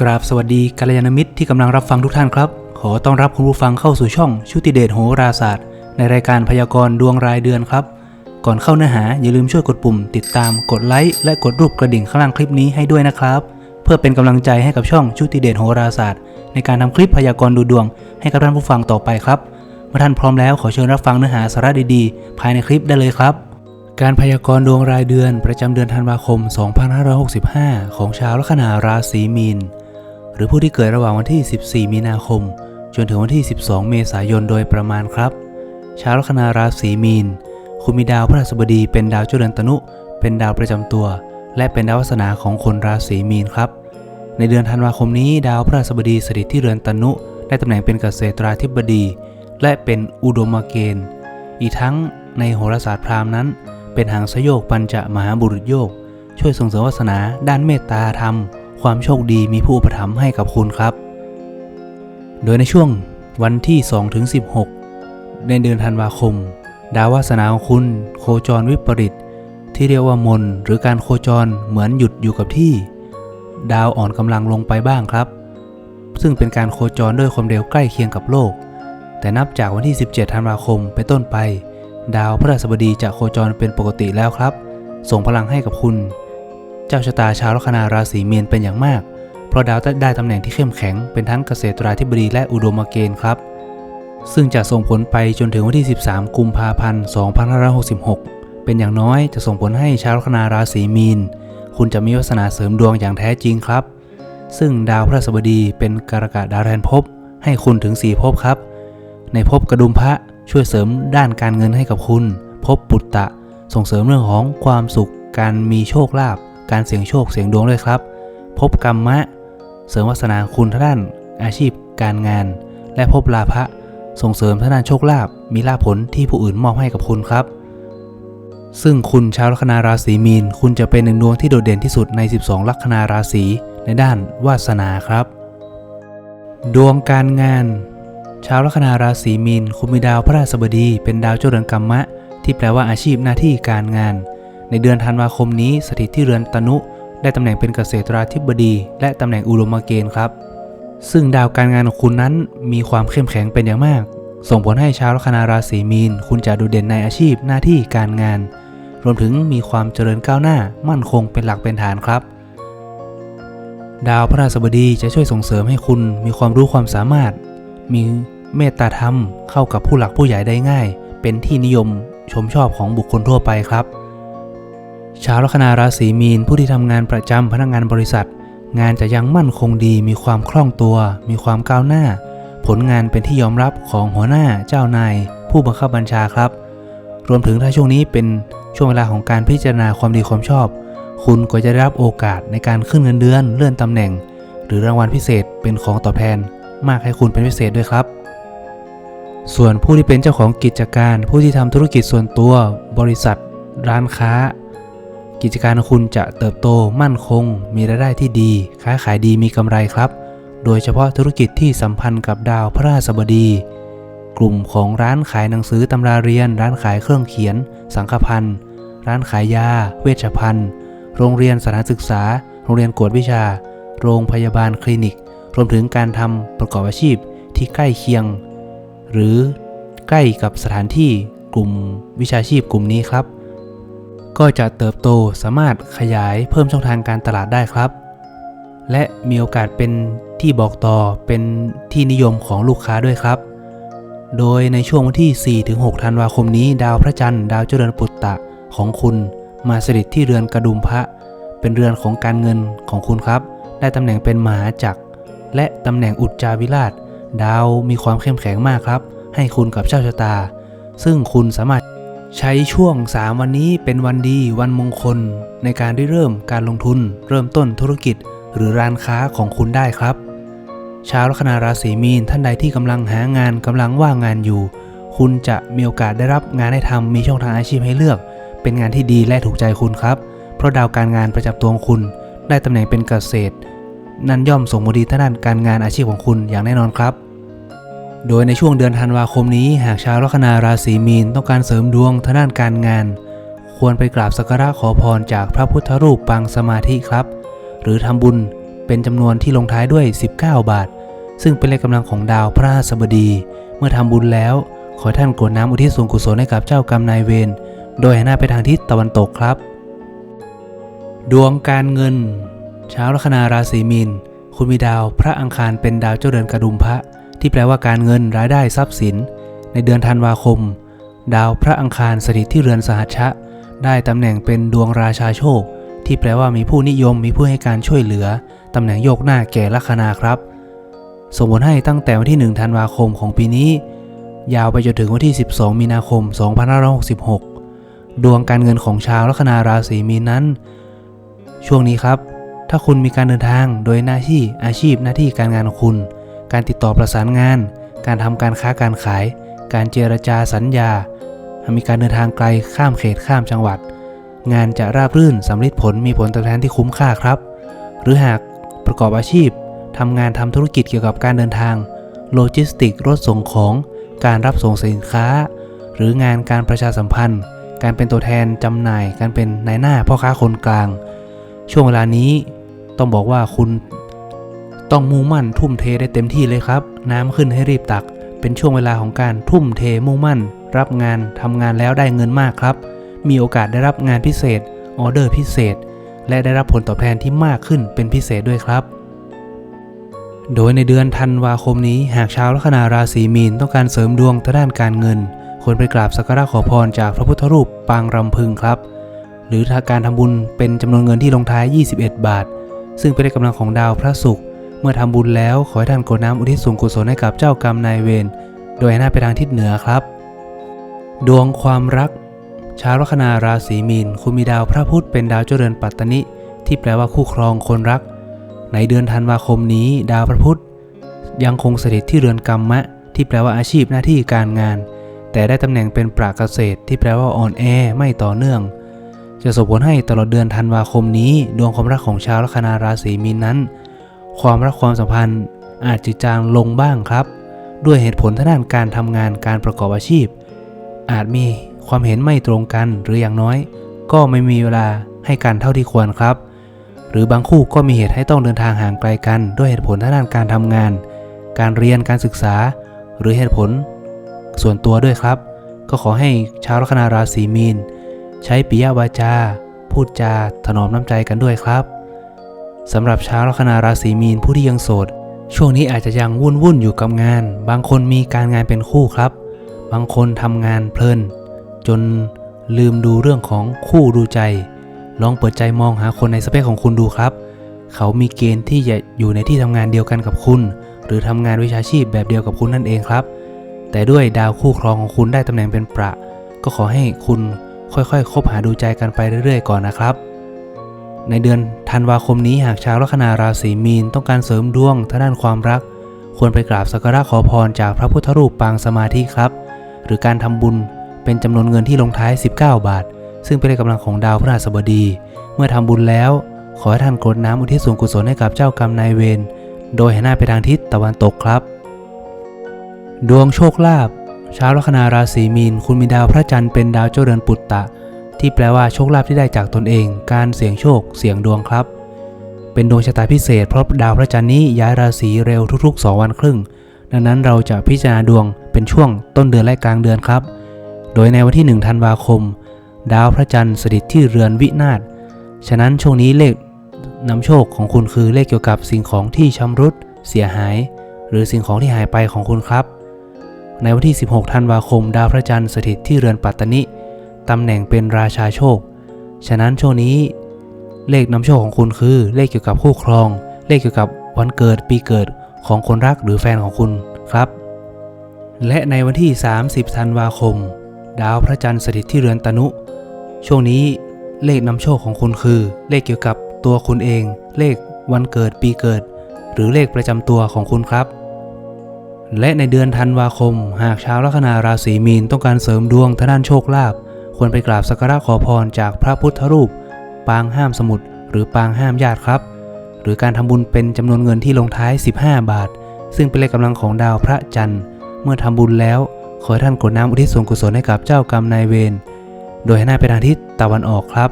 กราบสวัสดีกัลยาณมิตรที่กำลังรับฟังทุกท่านครับ ขอต้อนรับคุณผู้ฟังเข้าสู่ช่องชุติเดชโหราศาสตร์ ในรายการพยากรณ์ดวงรายเดือนครับ ก่อนเข้าเนื้อหาอย่าลืมช่วยกดปุ่ม ติดตามกดไลค์และกดรูปกระดิ่งข้างล่างคลิปนี้ให้ด้วยนะครับ เพื่อเป็นกำลังใจให้กับช่องชุติเดชโหราศาสตร์ ในการทำคลิปพยากรณ์ดูดวง ให้กับท่านผู้ฟังต่อไปครับเมื่อท่านพร้อมแล้วขอเชิญรับฟังเนื้อหาสาระดีๆ ภายในคลิปได้เลยครับ การพยากรณ์ดวงรายเดือนประจำเดือนธันวาคม 2565 ของชาวลัคนาราศีมีน หรือผู้ที่เกิดระหว่างวันที่ 14 มีนาคม จนถึงวันที่ 12 เมษายนโดยประมาณครับ ชาวลัคนาราศีมีน คุณมีดาวพฤหัสบดีเป็นดาวเจ้าเรือนตนุ เป็นดาวประจำตัว และเป็นดาววาสนาของคนราศีมีนครับ ในเดือนธันวาคมนี้ดาวพฤหัสบดีสถิตที่เรือนตนุได้ตำแหน่งเป็นเกษตราธิบดี และเป็นอุดมเกณฑ์ อีกทั้งในโหราศาสตร์พราหมณ์นั้น เป็นหางสโยกปัญจมหาบุรุษโยก ช่วยส่งเสริมวาสนา ด้านเมตตาธรรม ความโชคดีมีผู้อุปถัมภ์ให้กับคุณครับ โดยในช่วงวันที่2ถึง16 ในเดือนธันวาคม ดาววาสนาของคุณโคจรวิปริตที่เรียกว่ามนหรือการโคจรเหมือนหยุดอยู่กับที่ ดาวอ่อนกำลังลงไปบ้างครับ ซึ่งเป็นการโคจรด้วยความเร็วใกล้เคียงกับโลก แต่นับจากวันที่ 17 ธันวาคมไปต้นไป ดาวพฤหัสบดีจะโคจรเป็นปกติแล้วครับ ส่งพลังให้กับคุณ เจ้าชะตาชาวลัคนาราศีเมียนเป็นอย่างมาก เพราะดาวได้ตำแหน่งที่เข้มแข็งเป็นทั้งเกษตราธิบดีและอุดมเกณฑ์ครับ ซึ่งจะส่งผลไปจนถึงวันที่ 13 กุมภาพันธ์ 2566 เป็นอย่างน้อยจะส่งผลให้ชาวลัคนาราศีมีน คุณจะมีวาสนาเสริมดวงอย่างแท้จริงครับ ซึ่งดาวพฤหัสบดีเป็นการกะดาวแทนภพให้คุณถึง 4ภพครับ ในภพกระดุมพระ ช่วยเสริมด้านการเงินให้กับคุณภพปุตตะ ส่งเสริมเรื่องของความสุข การมีโชคลาภการเสี่ยงโชคเสี่ยงดวงด้วยครับภพกรรมะ เสริมวาสนาคุณทางด้าน อาชีพ การงาน และภพลาภะส่งเสริมท่างด้านโชคลาภมีลาภผลที่ผู้อื่นมอบให้กับคุณครับ ซึ่งคุณชาวลัคนาราศีมีน คุณจะเป็นหนึ่งดวงที่โดดเด่นที่สุดใน 12 ลัคนาราศีในด้านวาสนาครับ ดวงการงาน ชาวลัคนาราศีมีน คุณมีดาวพระราชบดี เป็นดาวเจ้าเรือนกรรมะ ที่แปลว่าอาชีพหน้าที่การงาน ในเดือนธันวาคมนี้สถิตที่เรือนตนุ ได้ตำแหน่งเป็นเกษตราธิบดี และตำแหน่งอุดมเกณฑ์ครับ ซึ่งดาวการงานของคุณนั้นมีความเข้มแข็งเป็นอย่างมาก ส่งผลให้ชาวลัคนาราศีมีน คุณจะโดดเด่นในอาชีพหน้าที่การงาน รวมถึงมีความเจริญก้าวหน้า มั่นคงเป็นหลักเป็นฐานครับดาวพระราชบดีจะช่วยส่งเสริมให้คุณมีความรู้ความสามารถ มีเมตตาธรรมเข้ากับผู้หลักผู้ใหญ่ได้ง่าย เป็นที่นิยมชมชอบของบุคคลทั่วไปครับ ชาวลัคนาราศีมีนผู้ที่ทำงานประจำพนักงานบริษัท งานจะยังมั่นคงดี มีความคล่องตัว มีความก้าวหน้า ผลงานเป็นที่ยอมรับของหัวหน้าเจ้านาย ผู้บังคับบัญชาครับ รวมถึงถ้าช่วงนี้เป็นช่วงเวลาของการพิจารณาความดีความชอบ คุณก็จะได้รับโอกาสในการขึ้นเงินเดือนเลื่อนตำแหน่ง หรือรางวัลพิเศษเป็นของตอบแทน มากให้คุณเป็นพิเศษด้วยครับ ส่วนผู้ที่เป็นเจ้าของกิจการ ผู้ที่ทำธุรกิจส่วนตัว บริษัท ร้านค้า กิจการของคุณจะเติบโตมั่นคง มีรายได้ที่ดีค้าขายดีมีกำไรครับ โดยเฉพาะธุรกิจที่สัมพันธ์กับดาวพระราชบดี กลุ่มของร้านขายหนังสือตำราเรียน ร้านขายเครื่องเขียน สังฆพันธ์ร้านขายยา เวชภัณฑ์ โรงเรียนสถานศึกษา โรงเรียนกวดวิชา โรงพยาบาลคลินิก รวมถึงการทำประกอบอาชีพที่ใกล้เคียง หรือใกล้กับสถานที่กลุ่มวิชาชีพกลุ่มนี้ครับ ก็จะเติบโตสามารถขยายเพิ่มช่องทางการตลาดได้ครับ และมีโอกาสเป็นที่บอกต่อเป็นที่นิยมของลูกค้าด้วยครับ โดยในช่วงวันที่ 4-6 ธันวาคมนี้ ดาวพระจันทร์ดาวเจริญปุตตะของคุณ มาสถิตที่เรือนกระดุมพระ เป็นเรือนของการเงินของคุณครับ ได้ตำแหน่งเป็นมหาจักร และตำแหน่งอุจจาวิราช ดาวมีความเข้มแข็งมากครับ ให้คุณกับเจ้าชะตา ซึ่งคุณสามารถใช้ช่วง 3 วันนี้เป็นวันดีวันมงคล ในการได้เริ่มการลงทุน เริ่มต้นธุรกิจ หรือร้านค้าของคุณได้ครับ ชาวลัคนาราศีมีนท่านใดที่กำลังหางานกำลังว่างงานอยู่ คุณจะมีโอกาสได้รับงานให้ทำมีช่องทางอาชีพให้เลือก เป็นงานที่ดีและถูกใจคุณครับ เพราะดาวการงานประจำตัวของคุณ ได้ตำแหน่งเป็นเกษตร นั่นย่อมส่งผลดีทางด้านการงานอาชีพของคุณอย่างแน่นอนครับ โดยในช่วงเดือนธันวาคมนี้ หากชาวลัคนาราศีมีนต้องการเสริมดวงทางด้านการงาน ควรไปกราบสักการะขอพรจากพระพุทธรูปปางสมาธิครับ หรือทำบุญเป็นจำนวนที่ลงท้ายด้วย 19 บาท ซึ่งเป็นเลขกำลังของดาวพระราชบดี เมื่อทำบุญแล้ว ขอท่านกรวดน้ำอุทิศส่วนกุศลให้กับเจ้ากรรมนายเวรโดยหันหน้าไปทางทิศตะวันตกครับ ดวงการเงิน ช้าลัคนาราศีมีน คุณมีดาวพระอังคารเป็นดาวเจ้าเรือนกระดุมพระ ที่แปลว่าการเงินรายได้ทรัพย์สิน ในเดือนธันวาคม ดาวพระอังคารสถิตที่เรือนสหัชชะ ได้ตำแหน่งเป็นดวงราชาโชค ที่แปลว่ามีผู้นิยมมีผู้ให้การช่วยเหลือตำแหน่งโยกหน้าแก่ลัคนาครับส่งผลให้ตั้งแต่วันที่ 1 ธันวาคมของปีนี้ ยาวไปจนถึงวันที่ 12 มีนาคม 2566 ดวงการเงินของชาวลัคนาราศีมีนนั้น ช่วงนี้ครับ ถ้าคุณมีการเดินทางโดยหน้าที่อาชีพหน้าที่การงานของคุณ การติดต่อประสานงาน การทำการค้าการขาย การเจรจาสัญญาหากมีการเดินทางไกลข้ามเขตข้ามจังหวัด งานจะราบรื่นสำลิดผลมีผลตอบแทนที่คุ้มค่าครับ หรือหากประกอบอาชีพทำงานทำธุรกิจเกี่ยวกับการเดินทาง โลจิสติกรถส่งของ การรับส่งสินค้า หรืองานการประชาสัมพันธ์ การเป็นตัวแทนจำหน่าย การเป็นนายหน้าพ่อค้าคนกลาง ช่วงเวลานี้ ต้องบอกว่าคุณต้องมุ่งมั่นทุ่มเทได้เต็มที่เลยครับ น้ำขึ้นให้รีบตัก เป็นช่วงเวลาของการทุ่มเทมุ่งมั่น รับงานทำงานแล้วได้เงินมากครับ มีโอกาสได้รับงานพิเศษ ออเดอร์พิเศษ และได้รับผลตอบแทนที่มากขึ้นเป็นพิเศษด้วยครับ โดยในเดือนธันวาคมนี้หากชาวลัคนาราศีมีนต้องการเสริมดวงทางด้านการเงินควรไปกราบสักการะขอพรจากพระพุทธรูปปางรำพึงครับ หรือถ้าการทำบุญเป็นจำนวนเงินที่ลงท้าย 21 บาท ซึ่งเป็นกำลังของดาวพระศุกร์เมื่อทำบุญแล้วขอให้ท่านกรวดน้ำอุทิศส่วนกุศลให้กับเจ้ากรรมนายเวรโดยหนหน้าไปทางทิศเหนือครับ ดวงความรัก ชาวลัคนาราศีมีน คุณมีดาวพระพุธเป็นดาวเจริญปัตตนิ ที่แปลว่าคู่ครองคนรัก ในเดือนธันวาคมนี้ ดาวพระพุธยังคงสถิตที่เรือนกรรมะ ที่แปลว่าอาชีพหน้าที่การงาน แต่ได้ตำแหน่งเป็นปราเกษตรที่แปลว่าอ่อนแอไม่ต่อเนื่อง จะส่งผลให้ตลอดเดือนธันวาคมนี้ ดวงความรักของชาวลัคนาราศีมีนนั้น ความรักความสัมพันธ์อาจจะจางลงบ้างครับ ด้วยเหตุผลทางด้านการทำงานการประกอบอาชีพ อาจมีความเห็นไม่ตรงกันหรืออย่างน้อย ก็ไม่มีเวลาให้กันเท่าที่ควรครับ หรือบางคู่ก็มีเหตุให้ต้องเดินทางห่างไกลกัน ด้วยเหตุผลทางด้านการทำงาน การเรียนการศึกษา หรือเหตุผล ส่วนตัวด้วยครับ ก็ขอให้ชาวลัคนาราศีมีน ใช้ปิยวาจา พูดจาถนอมน้ำใจกันด้วยครับสำหรับชาวลัคนาราศีมีนผู้ที่ยังโสด ช่วงนี้อาจจะยังวุ่นวุ่นอยู่กับงาน บางคนมีการงานเป็นคู่ครับ บางคนทำงานเพลิน จนลืมดูเรื่องของคู่ดูใจ ลองเปิดใจมองหาคนในสเปคของคุณดูครับ เขามีเกณฑ์ที่จะอยู่ในที่ทำงานเดียวกันกับคุณ หรือทำงานวิชาชีพแบบเดียวกับคุณนั่นเองครับ แต่ด้วยดาวคู่ครองของคุณได้ตำแหน่งเป็นประ ก็ขอให้คุณ ค่อยๆ คบหาดูใจกันไปเรื่อยๆ ก่อนนะครับ ในเดือนธันวาคมนี้หากชาวลัคนาราศีมีนต้องการเสริมดวงทางด้านความรัก ควรไปกราบสักการะขอพรจากพระพุทธรูปปางสมาธิครับ หรือการทำบุญเป็นจำนวนเงินที่ลงท้าย 19 บาท ซึ่งเป็นเลขกำลังของดาวพฤหัสบดี เมื่อทำบุญแล้ว ขอให้ท่านกรดน้ำอุทิศส่วนกุศลให้กับเจ้ากรรมนายเวรโดยหันหน้าไปทางทิศตะวันตกครับ ดวงโชคลาภ ชาวลัคนาราศีมีน คุณมีดาวพระจันทร์เป็นดาวเจ้าเรือนปุตตะ ที่แปลว่าโชคลาภที่ได้จากตนเอง การเสี่ยงโชค เสี่ยงดวงครับ เป็นดวงชะตาพิเศษเพราะดาวพระจันทร์นี้ย้ายราศีเร็วทุกๆ 2 วันครึ่ง ดังนั้นเราจะพิจารณาดวงเป็นช่วงต้นเดือนและกลางเดือนครับ โดยในวันที่ 1 ธันวาคม ดาวพระจันทร์สถิตที่เรือนวินาศ ฉะนั้นช่วงนี้เลขนำโชคของคุณคือเลขเกี่ยวกับสิ่งของที่ชำรุด เสียหาย หรือสิ่งของที่หายไปของคุณครับ ในวันที่ 16 ธันวาคม ดาวพระจันทร์สถิตที่เรือนปัตตนิตำแหน่งเป็นราชาโชค ฉะนั้นช่วงนี้ เลขนำโชคของคุณคือ เลขเกี่ยวกับคู่ครอง เลขเกี่ยวกับวันเกิดปีเกิดของคนรักหรือแฟนของคุณครับ และในวันที่ 30 ธันวาคม ดาวพระจันทร์สถิตที่เรือนตนุ ช่วงนี้เลขนำโชคของคุณคือ เลขเกี่ยวกับตัวคุณเอง เลขวันเกิดปีเกิด หรือเลขประจำตัวของคุณครับ และในเดือนธันวาคม หากชาวลัคนาราศีมีนต้องการเสริมดวงทางด้านโชคลาภควรไปกราบสักการะขอพรจากพระพุทธรูป ปางห้ามสมุทรหรือปางห้ามญาติครับ หรือการทำบุญเป็นจำนวนเงินที่ลงท้าย 15 บาท ซึ่งเป็นเลขกำลังของดาวพระจันทร์ เมื่อทำบุญแล้ว ขอให้ท่านกดน้ำอุทิศส่วนกุศลให้กับเจ้ากรรมนายเวรโดยให้หน้าไปทางทิศตะวันออกครับ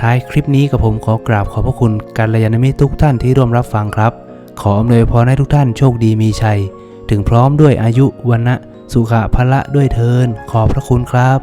ท้ายคลิปนี้กับผมขอกราบขอบพระคุณกัลยาณมิตรทุกท่านที่ร่วมรับฟังครับ ขออำนวยพรให้ทุกท่านโชคดีมีชัย ถึงพร้อมด้วยอายุวันนะสุขะพละด้วยเทินขอพระคุณครับ